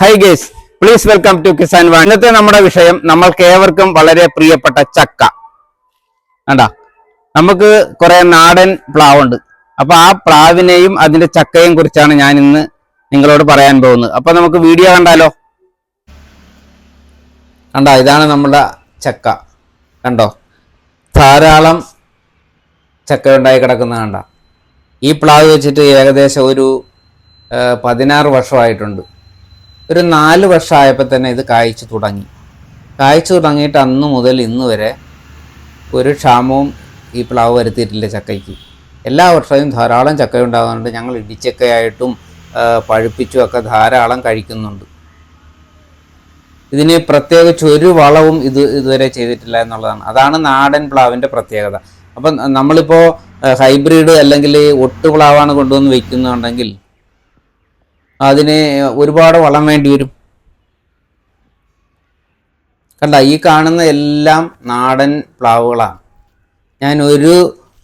Hi guys please welcome to Kisan van ഇന്നത്തെ നമ്മുടെ വിഷയം നമ്മൾക്ക് ഏവർക്കും വളരെ പ്രിയപ്പെട്ട ചക്ക. കണ്ടാ? നമുക്ക് കുറെ നാടൻ പ്ലാവുണ്ട്. അപ്പൊ ആ പ്ലാവിനെയും അതിന്റെ ചക്കയും കുറിച്ചാണ് ഞാൻ ഇന്ന് നിങ്ങളോട് പറയാൻ പോകുന്നത്. അപ്പൊ നമുക്ക് വീഡിയോ കണ്ടാലോ? കണ്ടോ ഇതാണ് നമ്മുടെ ചക്ക. കണ്ടോ? ധാരാളം ചക്ക ഉണ്ടായി കിടക്കുന്ന കണ്ട. ഈ പ്ലാവ് വെച്ചിട്ട് ഏകദേശം ഒരു പതിനാറ് വർഷമായിട്ടുണ്ട്. ഒരു നാല് വർഷമായപ്പോൾ തന്നെ ഇത് കായ്ച്ചു തുടങ്ങി. കായ്ച്ചു തുടങ്ങിയിട്ട് അന്ന് മുതൽ ഇന്ന് വരെ ഒരു ക്ഷാമവും ഈ പ്ലാവ് വരുത്തിയിട്ടില്ല ചക്കയ്ക്ക്. എല്ലാ വർഷവും ധാരാളം ചക്ക ഉണ്ടാകുന്നുണ്ട്. ഞങ്ങൾ ഇടിച്ചക്കയായിട്ടും പഴുപ്പിച്ചും ഒക്കെ ധാരാളം കഴിക്കുന്നുണ്ട്. ഇതിന് പ്രത്യേകിച്ച് ഒരു വളവും ഇത് ഇതുവരെ ചെയ്തിട്ടില്ല എന്നുള്ളതാണ്. അതാണ് നാടൻ പ്ലാവിന്റെ പ്രത്യേകത. അപ്പം നമ്മളിപ്പോൾ ഹൈബ്രിഡ് അല്ലെങ്കിൽ ഒട്ടുപ്ലാവാണ് കൊണ്ടുവന്ന് വെക്കുന്നുണ്ടെങ്കിൽ അതിന് ഒരുപാട് വളം വേണ്ടി വരും. കണ്ട ഈ കാണുന്ന എല്ലാം നാടൻ പ്ലാവുകളാണ്. ഞാൻ ഒരു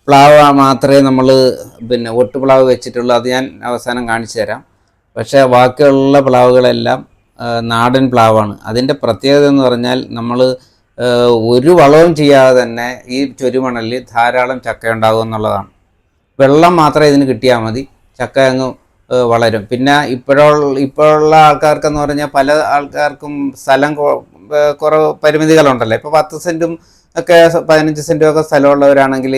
പ്ലാവ് മാത്രമേ നമ്മൾ പിന്നെ ഒട്ടുപ്ലാവ് വെച്ചിട്ടുള്ളൂ. അത് ഞാൻ അവസാനം കാണിച്ചു തരാം. പക്ഷേ ബാക്കിയുള്ള പ്ലാവുകളെല്ലാം നാടൻ പ്ലാവാണ്. അതിന്റെ പ്രത്യേകത എന്ന് പറഞ്ഞാൽ നമ്മൾ ഒരു വളവും ചെയ്യാതെ തന്നെ ഈ ചൊരുമണലിൽ ധാരാളം ചക്ക ഉണ്ടാകും എന്നുള്ളതാണ്. വെള്ളം മാത്രമേ ഇതിന് കിട്ടിയാൽ മതി. ചക്ക അങ്ങ് വളരും. പിന്നെ ഇപ്പോഴുള്ള ഇപ്പോഴുള്ള ആൾക്കാർക്കെന്ന് പറഞ്ഞാൽ പല ആൾക്കാർക്കും സ്ഥലം കുറവ് പരിമിതികളുണ്ടല്ലോ. ഇപ്പോൾ പത്ത് സെന്റും ഒക്കെ പതിനഞ്ച് സെന്റും ഒക്കെ സ്ഥലമുള്ളവരാണെങ്കിൽ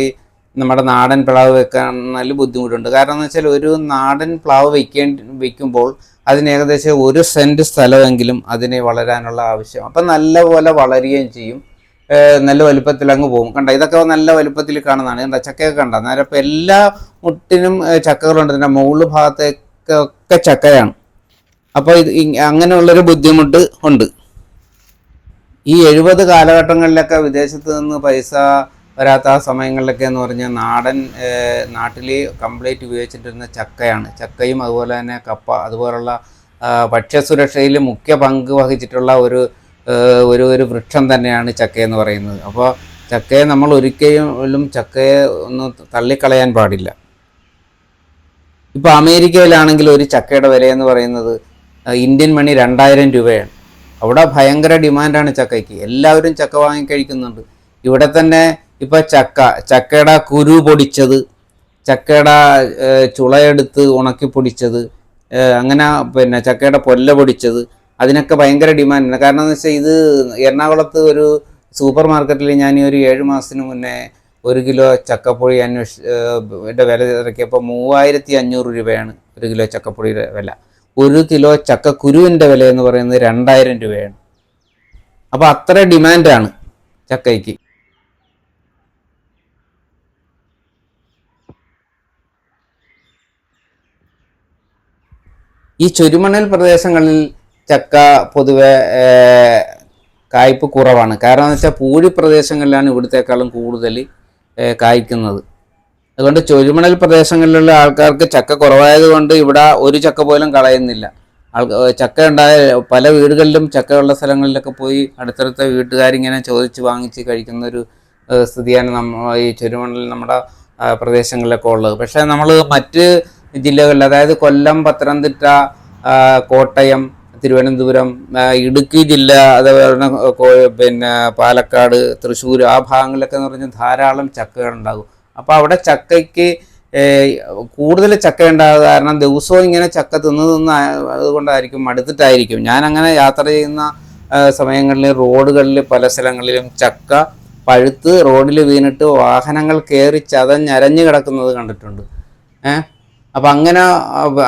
നമ്മുടെ നാടൻ പ്ലാവ് വെക്കാൻ നല്ല ബുദ്ധിമുട്ടുണ്ട്. കാരണം എന്ന് വെച്ചാൽ ഒരു നാടൻ പ്ലാവ് വെക്കേണ്ടി വെക്കുമ്പോൾ അതിന് ഏകദേശം ഒരു സെന്റ് സ്ഥലമെങ്കിലും അതിനെ വളരാനുള്ള ആവശ്യം. അപ്പം നല്ലപോലെ വളരുകയും ചെയ്യും. നല്ല വലുപ്പത്തിൽ അങ്ങ് പോകും. കണ്ട? ഇതൊക്കെ നല്ല വലുപ്പത്തിൽ കാണുന്നതാണ്. എന്താ ചക്കയൊക്കെ കണ്ട? നേരം ഇപ്പം എല്ലാ മുട്ടിനും ചക്കകളുണ്ട്. ഇതിന്റെ മുകളിൽ ഭാഗത്തേക്ക് ഒക്കെ ചക്കയാണ്. അപ്പോൾ ഇത് അങ്ങനെയുള്ളൊരു ബുദ്ധിമുട്ട് ഉണ്ട്. ഈ എഴുപത് കാലഘട്ടങ്ങളിലൊക്കെ വിദേശത്ത് നിന്ന് പൈസ വരാത്ത ആ സമയങ്ങളിലൊക്കെ എന്ന് പറഞ്ഞാൽ നാടൻ നാട്ടിൽ കംപ്ലീറ്റ് ഉപയോഗിച്ചിട്ടിരുന്ന ചക്കയാണ്. ചക്കയും അതുപോലെ തന്നെ കപ്പ അതുപോലുള്ള ഭക്ഷ്യസുരക്ഷയിൽ മുഖ്യ പങ്ക് വഹിച്ചിട്ടുള്ള ഒരു ഒരു ഒരു വൃക്ഷം തന്നെയാണ് ചക്ക എന്ന് പറയുന്നത്. അപ്പോൾ ചക്കയെ നമ്മൾ ഒരിക്കലും ചക്കയെ ഒന്ന് തള്ളിക്കളയാൻ പാടില്ല. ഇപ്പോൾ അമേരിക്കയിലാണെങ്കിൽ ഒരു ചക്കയുടെ വില എന്ന് പറയുന്നത് ഇന്ത്യൻ മണി രണ്ടായിരം രൂപയാണ്. അവിടെ ഭയങ്കര ഡിമാൻഡാണ് ചക്കയ്ക്ക്. എല്ലാവരും ചക്ക വാങ്ങി കഴിക്കുന്നുണ്ട്. ഇവിടെ തന്നെ ഇപ്പോൾ ചക്ക ചക്കയുടെ കുരു പൊടിച്ചത് ചക്കയുടെ ചുളയെടുത്ത് ഉണക്കി പൊടിച്ചത് അങ്ങനെ പിന്നെ ചക്കയുടെ പൊല്ല പൊടിച്ചത് അതിനൊക്കെ ഭയങ്കര ഡിമാൻഡാണ്. കാരണം എന്ന് വെച്ചാൽ ഇത് എറണാകുളത്ത് ഒരു സൂപ്പർ മാർക്കറ്റിൽ ഞാൻ ഒരു ഏഴ് മാസത്തിന് മുന്നേ ഒരു കിലോ ചക്കപ്പൊടി അന്വേഷി വില ഇറക്കിയപ്പോൾ മൂവായിരത്തി അഞ്ഞൂറ് രൂപയാണ് ഒരു കിലോ ചക്കപ്പൊടിയുടെ വില. ഒരു കിലോ ചക്കക്കുരുവിന്റെ വില എന്ന് പറയുന്നത് രണ്ടായിരം രൂപയാണ്. അപ്പോൾ അത്ര ഡിമാൻഡാണ് ചക്കയ്ക്ക്. ഈ ചുരുമണൽ പ്രദേശങ്ങളിൽ ചക്ക പൊതുവെ കായ്പ് കുറവാണ്. കാരണം എന്ന് വെച്ചാൽ പൂഴി പ്രദേശങ്ങളിലാണ് ഇവിടുത്തെക്കാളും കൂടുതൽ കായ്ക്കുന്നത്. അതുകൊണ്ട് ചുരുമണൽ പ്രദേശങ്ങളിലുള്ള ആൾക്കാർക്ക് ചക്ക കുറവായതുകൊണ്ട് ഇവിടെ ഒരു ചക്ക പോലും കളയുന്നില്ല. ചക്ക ഉണ്ടായ പല വീടുകളിലും ചക്കയുള്ള സ്ഥലങ്ങളിലൊക്കെ പോയി അടുത്തടുത്ത വീട്ടുകാരിങ്ങനെ ചോദിച്ച് വാങ്ങിച്ച് കഴിക്കുന്ന ഒരു സ്ഥിതിയാണ് നമ്മ ഈ ചൊരുമണൽ നമ്മുടെ പ്രദേശങ്ങളിലൊക്കെ ഉള്ളത്. പക്ഷേ നമ്മൾ മറ്റ് ജില്ലകളിൽ അതായത് കൊല്ലം പത്തനംതിട്ട കോട്ടയം തിരുവനന്തപുരം ഇടുക്കി ജില്ല അതേപോലെ പിന്നെ പാലക്കാട് തൃശ്ശൂർ ആ ഭാഗങ്ങളിലൊക്കെ എന്ന് പറഞ്ഞാൽ ധാരാളം ചക്കകളുണ്ടാകും. അപ്പോൾ അവിടെ ചക്കയ്ക്ക് കൂടുതൽ ചക്ക ഉണ്ടാകുക കാരണം ദിവസവും ഇങ്ങനെ ചക്ക തിന്ന് തിന്ന് അതുകൊണ്ടായിരിക്കും മടുത്തിട്ടായിരിക്കും. ഞാൻ അങ്ങനെ യാത്ര ചെയ്യുന്ന സമയങ്ങളിൽ റോഡുകളിൽ പല സ്ഥലങ്ങളിലും ചക്ക പഴുത്ത് റോഡിൽ വീണിട്ട് വാഹനങ്ങൾ കയറി ചതഞ്ഞരഞ്ഞു കിടക്കുന്നത് കണ്ടിട്ടുണ്ട്. ഏഹ് അപ്പം അങ്ങനെ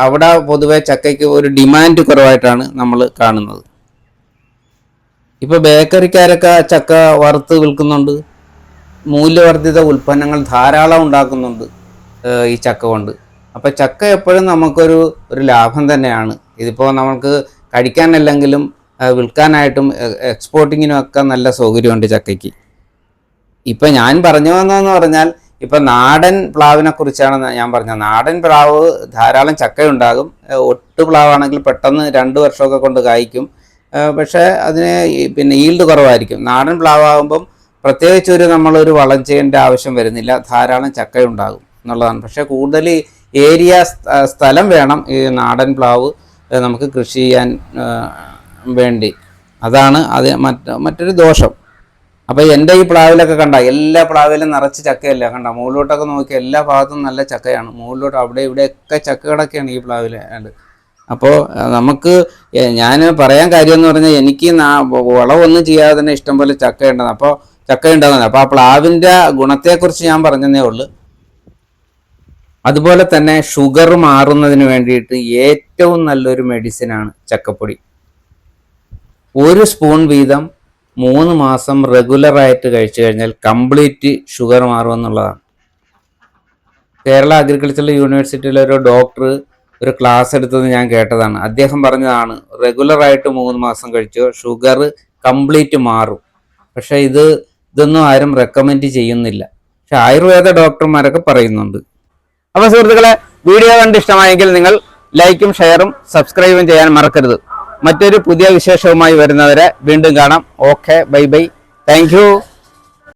അവിടെ പൊതുവേ ചക്കയ്ക്ക് ഒരു ഡിമാൻഡ് കുറവായിട്ടാണ് നമ്മൾ കാണുന്നത്. ഇപ്പോൾ ബേക്കറിക്കാരൊക്കെ ചക്ക വറുത്ത് വിൽക്കുന്നുണ്ട്. മൂല്യവർദ്ധിത ഉൽപ്പന്നങ്ങൾ ധാരാളം ഉണ്ടാക്കുന്നുണ്ട് ഈ ചക്ക കൊണ്ട്. അപ്പോൾ ചക്ക എപ്പോഴും നമുക്കൊരു ഒരു ലാഭം തന്നെയാണ്. ഇതിപ്പോൾ നമുക്ക് കഴിക്കാനല്ലെങ്കിലും വിൽക്കാനായിട്ടും എക്സ്പോർട്ടിങ്ങിനും ഒക്കെ നല്ല സൗകര്യമുണ്ട് ചക്കയ്ക്ക്. ഇപ്പം ഞാൻ പറഞ്ഞു വന്നതെന്ന് പറഞ്ഞാൽ ഇപ്പം നാടൻ പ്ലാവിനെ കുറിച്ചാണ് ഞാൻ പറഞ്ഞത്. നാടൻ പ്ലാവ് ധാരാളം ചക്കയുണ്ടാകും. ഒട്ട് പ്ലാവാണെങ്കിൽ പെട്ടെന്ന് രണ്ട് വർഷമൊക്കെ കൊണ്ട് കായ്ക്കും. പക്ഷേ അതിന് പിന്നെ ഈൽഡ് കുറവായിരിക്കും. നാടൻ പ്ലാവാകുമ്പം പ്രത്യേകിച്ച് ഒരു നമ്മളൊരു വളം ചെയ്യേണ്ട ആവശ്യം വരുന്നില്ല. ധാരാളം ചക്കയുണ്ടാകും എന്നുള്ളതാണ്. പക്ഷേ കൂടുതൽ ഏരിയ സ്ഥലം വേണം ഈ നാടൻ പ്ലാവ് നമുക്ക് കൃഷി ചെയ്യാൻ വേണ്ടി. അതാണ് അത് മറ്റ് മറ്റൊരു ദോഷം. അപ്പോൾ എന്റെ ഈ പ്ലാവിലൊക്കെ കണ്ട എല്ലാ പ്ലാവിലും നിറച്ച് ചക്കയല്ല കണ്ട? മുകളിലോട്ടൊക്കെ നോക്കി എല്ലാ ഭാഗത്തും നല്ല ചക്കയാണ്. മുകളിലോട്ട് അവിടെ ഇവിടെയൊക്കെ ചക്കകളൊക്കെയാണ് ഈ പ്ലാവിൽ ഉണ്ട് അപ്പോൾ നമുക്ക് ഞാൻ പറയാൻ കാര്യം എന്ന് പറഞ്ഞാൽ എനിക്ക് വളവൊന്നും ചെയ്യാതെ തന്നെ ഇഷ്ടംപോലെ ചക്ക ഉണ്ടെന്ന് അപ്പോൾ ചക്ക ഉണ്ടാകുന്നത് അപ്പോൾ ആ പ്ലാവിന്റെ ഗുണത്തെക്കുറിച്ച് ഞാൻ പറഞ്ഞതേ ഉള്ളൂ. അതുപോലെ തന്നെ ഷുഗർ മാറുന്നതിന് വേണ്ടിയിട്ട് ഏറ്റവും നല്ലൊരു മെഡിസിനാണ് ചക്കപ്പൊടി. ഒരു സ്പൂൺ വീതം മൂന്ന് മാസം റെഗുലറായിട്ട് കഴിച്ചു കഴിഞ്ഞാൽ കംപ്ലീറ്റ് ഷുഗർ മാറുമെന്നുള്ളതാണ് കേരള അഗ്രികൾച്ചറൽ യൂണിവേഴ്സിറ്റിയിലെ ഒരു ഡോക്ടർ ഒരു ക്ലാസ് എടുത്തത് ഞാൻ കേട്ടതാണ്. അദ്ദേഹം പറഞ്ഞതാണ് റെഗുലറായിട്ട് മൂന്ന് മാസം കഴിച്ചു ഷുഗർ കംപ്ലീറ്റ് മാറും. പക്ഷേ ഇത് ഇതൊന്നും ആരും റെക്കമെൻഡ് ചെയ്യുന്നില്ല. പക്ഷെ ആയുർവേദ ഡോക്ടർമാരൊക്കെ പറയുന്നുണ്ട്. അപ്പോൾ സുഹൃത്തുക്കളെ വീഡിയോ കണ്ട് ഇഷ്ടമായെങ്കിൽ നിങ്ങൾ ലൈക്കും ഷെയറും സബ്സ്ക്രൈബും ചെയ്യാൻ മറക്കരുത്. മറ്റൊരു പുതിയ വിശേഷവുമായി വരുന്നവരെ വീണ്ടും കാണാം. Okay bye bye thank